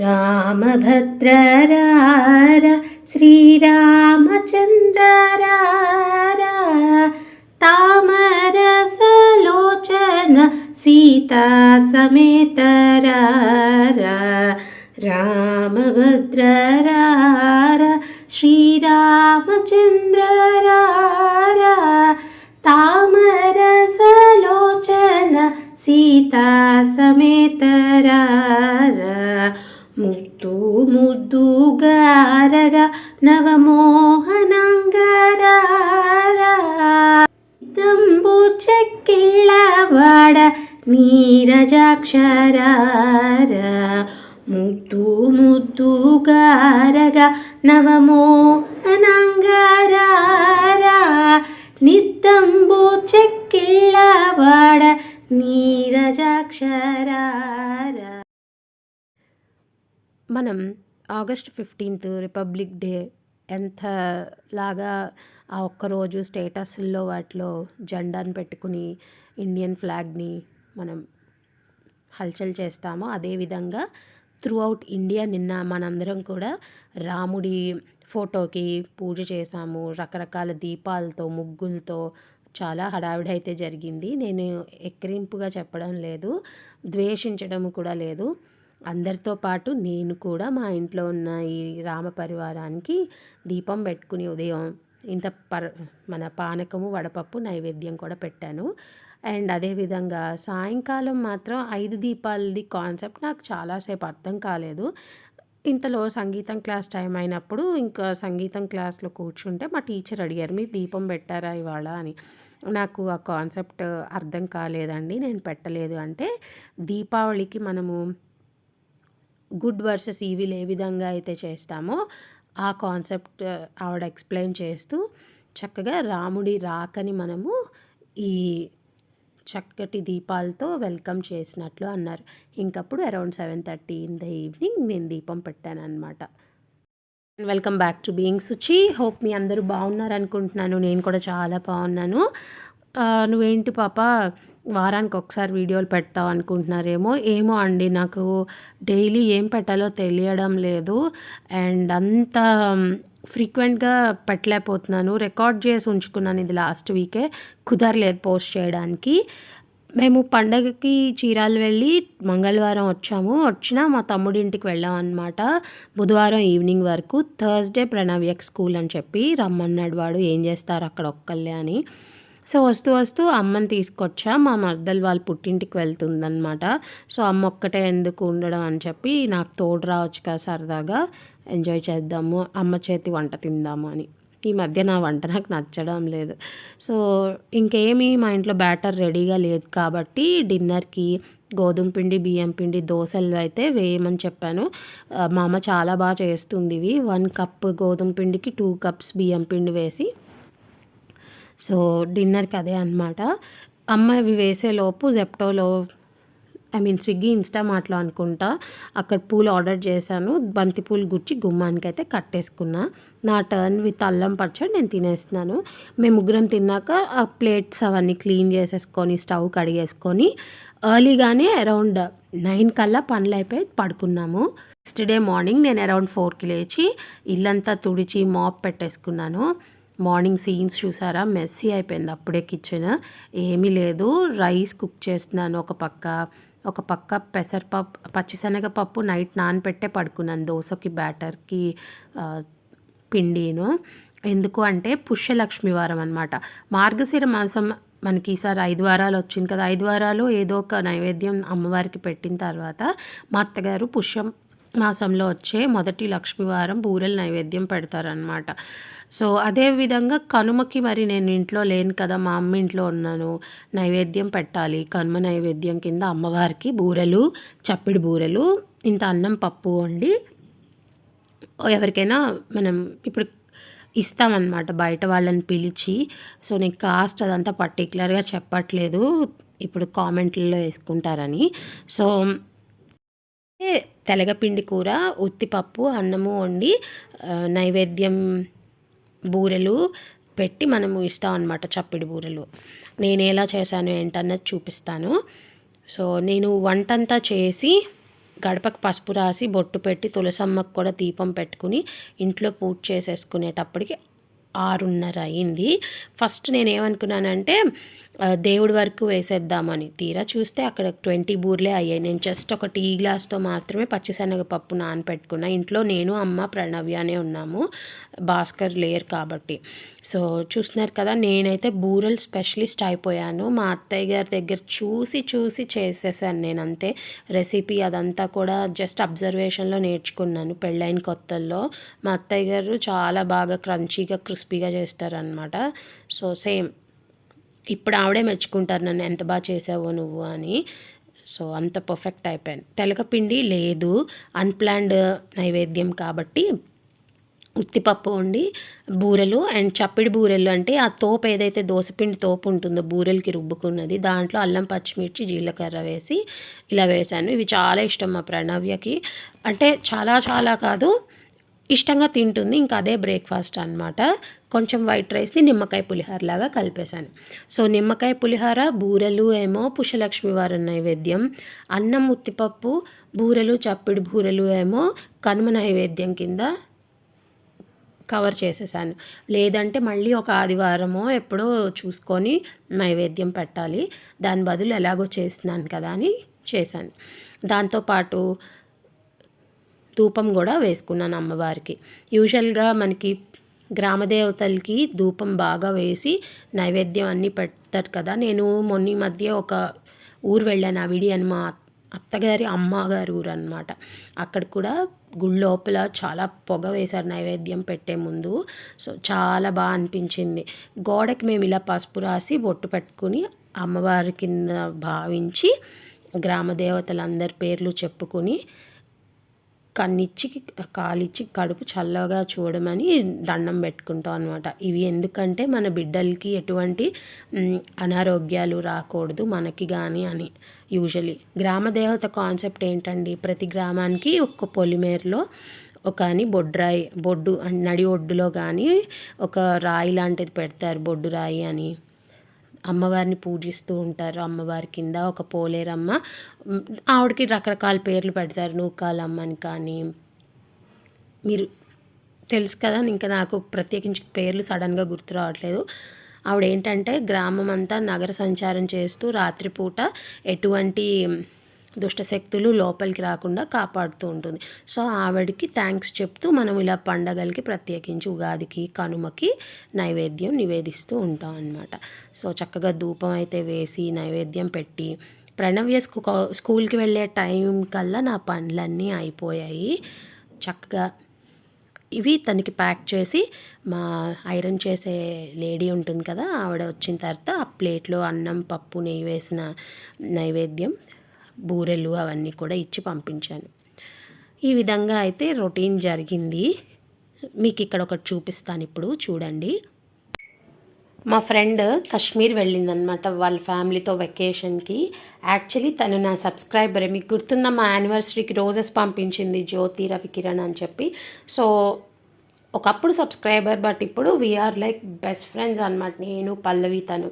रामभद्ररार श्रीरामचन्द्ररारामरसलोचन सीता समेतर रामभद्ररार श्रीरामचन्द्ररार ముద్దుగారగా నవమోహనంగారారా నిత్తంబు చెక్కిళ్ళవాడ నీరజాక్షరారా. మనం August fifteenth republic day ఎంత లాగా ఆ ఒక్కరోజు స్టేటస్ల్లో వాటిలో జెండాను పెట్టుకుని ఇండియన్ ఫ్లాగ్ని మనం హల్చల్ చేస్తామో అదేవిధంగా త్రూ అవుట్ ఇండియా నిన్న మనందరం కూడా రాముడి ఫోటోకి పూజ చేశాము. రకరకాల దీపాలతో ముగ్గులతో చాలా హడావిడి అయితే జరిగింది. నేను ఎక్కిరింపుగా చెప్పడం లేదు ద్వేషించడం కూడా లేదు. అందరితో పాటు నేను కూడా మా ఇంట్లో ఉన్న ఈ రామ పరివారానికి దీపం పెట్టుకుని ఉదయం ఇంత పర్ మన పానకము వడపప్పు నైవేద్యం కూడా పెట్టాను. అండ్ అదేవిధంగా సాయంకాలం మాత్రం ఐదు దీపాలది కాన్సెప్ట్ నాకు చాలాసేపు అర్థం కాలేదు. ఇంతలో సంగీతం క్లాస్ టైం అయినప్పుడు ఇంకా సంగీతం క్లాస్లో కూర్చుంటే మా టీచర్ అడిగారు మీరు దీపం పెట్టారా ఇవాళ? అని. నాకు ఆ కాన్సెప్ట్ అర్థం కాలేదండి నేను పెట్టలేదు. అంటే దీపావళికి మనము గుడ్ వర్సెస్ ఈవిల్ ఏ విధంగా అయితే చేస్తామో ఆ కాన్సెప్ట్ ఆవిడ ఎక్స్ప్లెయిన్ చేస్తూ చక్కగా రాముడి రాకని మనము ఈ చక్కటి దీపాలతో వెల్కమ్ చేసినట్లు అన్నారు. ఇంకప్పుడు around seven thirty in the evening నేను దీపం పెట్టాను అనమాట welcome back to being Suchi. Hope మీ అందరూ బాగున్నారు అనుకుంటున్నాను నేను కూడా చాలా బాగున్నాను. నువ్వేంటి పాప? వారానికి ఒకసారి వీడియోలు పెడతావు అనుకుంటున్నారేమో ఏమో అండి. నాకు డైలీ ఏం పెట్టాలో తెలియడం లేదు. అండ్ అంత ఫ్రీక్వెంట్గా పెట్టలేకపోతున్నాను. రికార్డ్ చేసి ఉంచుకున్నాను ఇది లాస్ట్ వీకే. కుదరలేదు పోస్ట్ చేయడానికి. మేము పండగకి చీరాలు వెళ్ళి మంగళవారం వచ్చాము. వచ్చిన మా తమ్ముడింటికి వెళ్ళాం అనమాట బుధవారం ఈవినింగ్ వరకు. థర్స్డే ప్రణవ్యక్ స్కూల్ అని చెప్పి రమ్మన్నాడు వాడు. ఏం చేస్తారు అక్కడ ఒక్కళ్ళే అని. సో వస్తూ వస్తూ అమ్మని తీసుకొచ్చా. మా మర్దలు వాళ్ళ పుట్టింటికి వెళ్తుందనమాట సో అమ్మ ఒక్కటే ఎందుకు ఉండడం అని చెప్పి నాకు తోడు రావచ్చు కదా సరదాగా ఎంజాయ్ చేద్దాము అమ్మ చేతి వంట తిందాము అని. ఈ మధ్య నా వంట నాకు నచ్చడం లేదు. సో ఇంకేమీ మా ఇంట్లో బ్యాటర్ రెడీగా లేదు కాబట్టి డిన్నర్కి గోధుమ పిండి బియ్యం పిండి దోశలు అయితే వేయమని చెప్పాను. మా అమ్మ చాలా బాగా చేస్తుంది ఇవి. వన్ కప్ గోధుమ పిండికి టూ కప్స్ బియ్యం పిండి వేసి సో డిన్నర్కి అదే అనమాట అమ్మ ఇవి వేసేలోపు జెప్టోలో ఐ మీన్ స్విగ్గీ ఇన్స్టామార్ట్లో అనుకుంటా అక్కడ పూలు ఆర్డర్ చేశాను. బంతి పూలు గుచ్చి గుమ్మానికి అయితే కట్టేసుకున్నా. నా టర్న్ విత్ అల్లం పచ్చడి నేను తినేస్తున్నాను. మేము ముగ్గురం తిన్నాక ఆ ప్లేట్స్ అవన్నీ క్లీన్ చేసేసుకొని స్టవ్ కడిగేసుకొని ఎర్లీగానే అరౌండ్ నైన్ కల్లా పనులు అయిపోయి పడుకున్నాము. నెక్స్ట్ డే మార్నింగ్ నేను అరౌండ్ ఫోర్కి లేచి ఇల్లంతా తుడిచి మాప్ పెట్టేసుకున్నాను. మార్నింగ్ సీన్స్ చూసారా? మెస్సీ అయిపోయింది అప్పుడే కిచెన్. ఏమీ లేదు. రైస్ కుక్ చేస్తున్నాను ఒక పక్క. ఒక పక్క పెసరపప్పు పచ్చిశనగపప్పు నైట్ నానపెట్టే పడుకున్నాను దోశకి బ్యాటర్కి పిండిను. ఎందుకు అంటే పుష్యలక్ష్మి వారం అనమాట మార్గశిర మాసం మనకి ఈసారి ఐదు వారాలు వచ్చింది కదా. ఐదు వారాలు ఏదో ఒక నైవేద్యం అమ్మవారికి పెట్టిన తర్వాత మా అత్తగారు పుష్యం మాసంలో వచ్చే మొదటి లక్ష్మీవారం బూరెల నైవేద్యం పెడతారనమాట సో అదే విధంగా కనుమకి మరి నేను ఇంట్లో లేను కదా మా అమ్మ ఇంట్లో ఉన్నాను నైవేద్యం పెట్టాలి. కనుమ నైవేద్యం కింద అమ్మవారికి బూరెలు చప్పిడి బూరెలు ఇంత అన్నం పప్పు వండి ఎవరికైనా మనం ఇప్పుడు ఇస్తామన్నమాట. బయట వాళ్ళని పిలిచి సో నీకు కాస్ట్ అదంతా పర్టికులర్గా చెప్పట్లేదు ఇప్పుడు కామెంట్లలో వేసుకుంటారని. సో తెలగపిండి కూర ఉత్తిపప్పు అన్నము వండి నైవేద్యం బూరెలు పెట్టి మనము ఇస్తాం అనమాట చప్పిడి బూరెలు. నేను ఎలా చేశాను ఏంటన్నది చూపిస్తాను. సో నేను వంటంతా చేసి గడపకు పసుపు రాసి బొట్టు పెట్టి తులసమ్మకు కూడా దీపం పెట్టుకుని ఇంట్లో పూజ చేసేసుకునేటప్పటికి ఆరున్నర అయింది. ఫస్ట్ నేను ఏమనుకున్నానంటే దేవుడి వరకు వేసేద్దామని తీరా చూస్తే అక్కడ ట్వంటీ బూర్లే అయ్యాయి. నేను జస్ట్ ఒక టీ గ్లాస్తో మాత్రమే పచ్చిశనగపప్పు నానపెట్టుకున్నా. ఇంట్లో నేను అమ్మ ప్రణవ్యనే ఉన్నాము. భాస్కర్ లేరు కాబట్టి. సో చూస్తున్నారు కదా నేనైతే బూరెల్ స్పెషలిస్ట్ అయిపోయాను. మా అత్తయ్య గారి దగ్గర చూసి చూసి చేసేసాను నేను అంతే. రెసిపీ అదంతా కూడా జస్ట్ అబ్జర్వేషన్లో నేర్చుకున్నాను పెళ్ళైన కొత్తల్లో. మా అత్తయ్య గారు చాలా బాగా క్రంచీగా క్రిస్పీగా చేస్తారనమాట సో సేమ్. ఇప్పుడు ఆవిడే మెచ్చుకుంటారు నన్ను ఎంత బాగా చేసావో నువ్వు అని. సో అంత పర్ఫెక్ట్ అయిపోయాను. తెలకపిండి లేదు. అన్ప్లాన్డ్ నైవేద్యం కాబట్టి ఉత్తిపప్పు వండి బూరెలు అండ్ చప్పిడి బూరెలు అంటే ఆ తోపు ఏదైతే దోసపిండి తోపు ఉంటుందో బూరెలకి రుబ్బుకున్నది దాంట్లో అల్లం పచ్చిమిర్చి జీలకర్ర వేసి ఇలా వేశాను ఇవి చాలా ఇష్టం మా ప్రణవ్యకి. అంటే చాలా చాలా కాదు. ఇష్టంగా తింటుంది. ఇంకా అదే బ్రేక్ఫాస్ట్ అనమాట కొంచెం వైట్ రైస్ని నిమ్మకాయ పులిహోర లాగా కలిపేశాను. సో నిమ్మకాయ పులిహోర బూరెలు ఏమో పుష్యలక్ష్మి వారి నైవేద్యం. అన్నం ఉత్తిపప్పు బూరెలు చప్పిడి బూరెలు ఏమో కనుమ నైవేద్యం కింద కవర్ చేసేసాను. లేదంటే మళ్ళీ ఒక ఆదివారమో ఎప్పుడో చూసుకొని నైవేద్యం పెట్టాలి. దాని బదులు ఎలాగో చేస్తున్నాను కదా అని చేశాను. దాంతోపాటు ధూపం కూడా వేసుకున్నాను అమ్మవారికి. యూజువల్గా మనకి గ్రామదేవతలకి ధూపం బాగా వేసి నైవేద్యం అన్నీ పెడతారు కదా. నేను మొన్న మధ్య ఒక ఊరు వెళ్ళాను. ఆ విడి అని మా అత్తగారి అమ్మగారి ఊరు అనమాట అక్కడ కూడా గుడి లోపల చాలా పొగ వేశారు నైవేద్యం పెట్టే ముందు. సో చాలా బాగా అనిపించింది. గోడకి మేము ఇలా పసుపు రాసి బొట్టు పెట్టుకుని అమ్మవారి కింద భావించి గ్రామ దేవతలందరి పేర్లు చెప్పుకుని కన్నిచ్చి కాలిచ్చి కడుపు చల్లగా చూడమని దండం పెట్టుకుంటాం అనమాట ఇవి ఎందుకంటే మన బిడ్డలకి ఎటువంటి అనారోగ్యాలు రాకూడదు మనకి కానీ అని. యూజువలీ గ్రామదేవత కాన్సెప్ట్ ఏంటండి? ప్రతి గ్రామానికి ఒక్క పొలిమేరలో ఒక అని బొడ్రాయి బొడ్డు నడి ఒడ్డులో కానీ ఒక రాయి లాంటిది పెడతారు బొడ్డు రాయి అని. అమ్మవారిని పూజిస్తూ ఉంటారు. అమ్మవారి కింద ఒక పోలేరమ్మ. ఆవిడకి రకరకాల పేర్లు పెడతారు. నూకాలమ్మ అని కానీ. మీరు తెలుసు కదా ఇంకా నాకు ప్రత్యేకించి పేర్లు సడన్గా గుర్తు రావట్లేదు. ఆవిడ ఏంటంటే గ్రామం అంతా నగర సంచారం చేస్తూ రాత్రిపూట ఎటువంటి దుష్టశక్తులు లోపలికి రాకుండా కాపాడుతూ ఉంటుంది. సో ఆవిడకి థ్యాంక్స్ చెప్తూ మనం ఇలా పండగలకి ప్రత్యేకించి ఉగాదికి కనుమకి నైవేద్యం నివేదిస్తూ ఉంటాం అన్నమాట. సో చక్కగా ధూపం అయితే వేసి నైవేద్యం పెట్టి ప్రణవ్య స్కూ స్కూల్కి వెళ్ళే టైం కల్లా నా పనులన్నీ అయిపోయాయి. చక్కగా ఇవి తనకి ప్యాక్ చేసి మా ఐరన్ చేసే లేడీ ఉంటుంది కదా ఆవిడ వచ్చిన తర్వాత ఆ ప్లేట్లో అన్నం పప్పు నెయ్యి వేసిన నైవేద్యం బూరెలు అవన్నీ కూడా ఇచ్చి పంపించాను. ఈ విధంగా అయితే రొటీన్ జరిగింది. మీకు ఇక్కడ ఒకటి చూపిస్తాను ఇప్పుడు చూడండి. మా ఫ్రెండ్ కశ్మీర్ వెళ్ళిందనమాట వాళ్ళ ఫ్యామిలీతో వెకేషన్కి. యాక్చువల్లీ తను నా సబ్స్క్రైబరే. మీకు గుర్తుందా? మా యానివర్సరీకి రోజెస్ పంపించింది జ్యోతి రవి కిరణ్ అని చెప్పి. సో ఒకప్పుడు సబ్స్క్రైబర్ బట్ ఇప్పుడు వీఆర్ లైక్ బెస్ట్ ఫ్రెండ్స్ అనమాట నేను పల్లవి తను.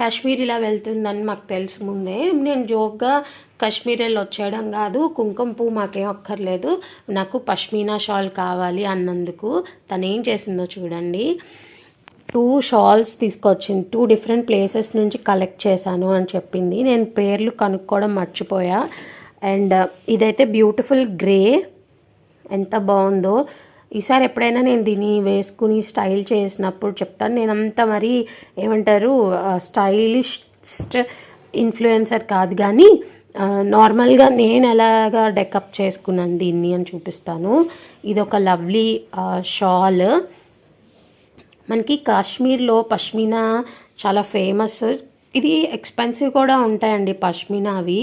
కాశ్మీర్ ఇలా వెళ్తుందని మాకు తెలుసు ముందే. నేను జోక్గా కాశ్మీర్ వెళ్ళి వచ్చేయడం కాదు కుంకుమ పువ్వు మాకేం అక్కర్లేదు నాకు పష్మీనా షాల్ కావాలి అన్నందుకు. తను ఏం చేసిందో చూడండి. టూ షాల్స్ తీసుకొచ్చింది టూ డిఫరెంట్ ప్లేసెస్ నుంచి కలెక్ట్ చేశాను అని చెప్పింది. నేను పేర్లు కనుక్కోవడం మర్చిపోయా. అండ్ ఇదైతే బ్యూటిఫుల్ గ్రే. ఎంత బాగుందో. ఈసారి ఎప్పుడైనా నేను దీన్ని వేసుకుని స్టైల్ చేసినప్పుడు చెప్తాను. నేను అంత మరి ఏమంటారు స్టైలిస్ట్ ఇన్ఫ్లుయెన్సర్ కాదు కానీ నార్మల్గా నేను ఎలాగా డెకప్ చేసుకున్నాను దీన్ని అని చూపిస్తాను. ఇది ఒక లవ్లీ షాల్. మనకి కాశ్మీర్లో పష్మినా చాలా ఫేమస్. ఇది ఎక్స్పెన్సివ్ కూడా ఉంటాయండి పష్మినా అవి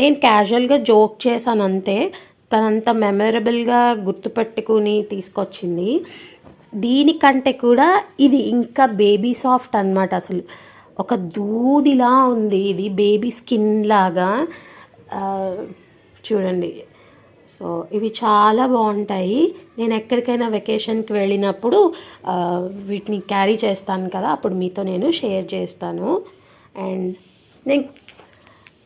నేను క్యాజువల్గా జోక్ చేశాను అంతే. తనంత మెమరబుల్గా గుర్తుపెట్టుకుని తీసుకొచ్చింది. దీనికంటే కూడా ఇది ఇంకా బేబీ సాఫ్ట్ అనమాట అసలు. ఒక దూదిలా ఉంది ఇది బేబీ స్కిన్ లాగా. చూడండి. సో ఇవి చాలా బాగుంటాయి. నేను ఎక్కడికైనా వెకేషన్కి వెళ్ళినప్పుడు వీటిని క్యారీ చేస్తాను కదా అప్పుడు మీతో నేను షేర్ చేస్తాను. అండ్ నేను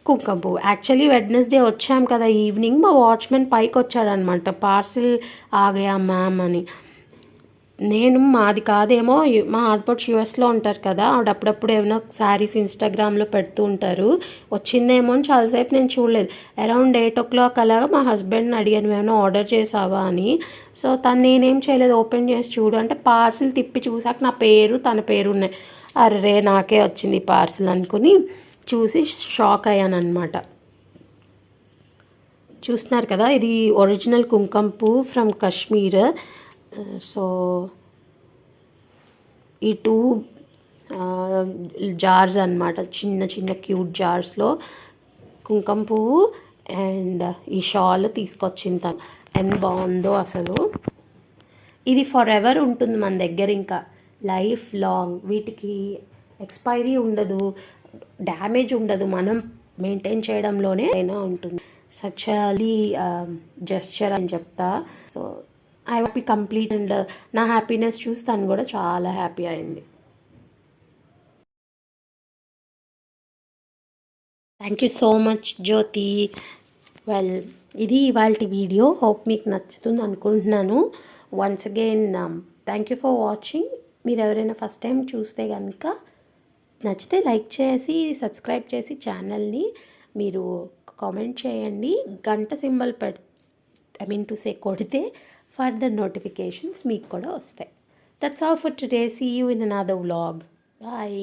కుంకుమ పువ్వు యాక్చువల్లీ వెడ్నెస్డే వచ్చాం కదా ఈవినింగ్ మా వాచ్మెన్ పైకి వచ్చాడనమాట. పార్సిల్ ఆగయా మ్యామ్ అని. నేను మాది కాదేమో మా ఆడపడుచు యూఎస్లో ఉంటారు కదా. ఆవిడ అప్పుడప్పుడు ఏమైనా శారీస్ ఇన్స్టాగ్రామ్లో పెడుతూ ఉంటారు. వచ్చిందేమో అని చాలాసేపు నేను చూడలేదు. అరౌండ్ ఎయిట్ ఓ క్లాక్ అలాగా మా హస్బెండ్ని అడిగాను ఏమైనా ఆర్డర్ చేసావా? అని. సో తను నేనేం చేయలేదు ఓపెన్ చేసి చూడు అంటే పార్సిల్ తిప్పి చూసాక నా పేరు తన పేరు ఉన్నాయి. అర్రే నాకే వచ్చింది పార్సిల్ అనుకుని చూసి షాక్ అయ్యాను అనమాట చూస్తున్నారు కదా ఇది ఒరిజినల్ కుంకుమ పువ్వు ఫ్రమ్ కాశ్మీర్. సో ఈ టూ జార్స్ అన్నమాట చిన్న చిన్న క్యూట్ జార్స్లో కుంకుమ పువ్వు అండ్ ఈ షాల్ తీసుకొచ్చిన తను. ఎంత బాగుందో అసలు. ఇది ఫర్ ఎవర్ ఉంటుంది మన దగ్గర ఇంకా. Life long. వీటికి ఎక్స్పైరీ ఉండదు. డ్యామేజ్ ఉండదు. మనం మెయింటైన్ చేయడంలోనే అయినా ఉంటుంది. సచ్ అలీ జెస్చర్ అని చెప్తా. So I happy complete and నా హ్యాపీనెస్ చూస్తాను కూడా చాలా హ్యాపీ అయింది. Thank you so much Jyothi. Well ఇది ఇవాళ వీడియో. హోప్ మీకు నచ్చుతుంది అనుకుంటున్నాను. Once again thank you for watching మీరు ఎవరైనా ఫస్ట్ టైం చూస్తే కనుక నచ్చితే లైక్ చేసి సబ్స్క్రైబ్ చేసి ఛానల్ని మీరు కామెంట్ చేయండి. గంట సింబల్ పెట్ ఐ మీన్ టు సే కొడితే ఫర్దర్ నోటిఫికేషన్స్ మీకు కూడా వస్తాయి. That's all for today see you in another vlog bye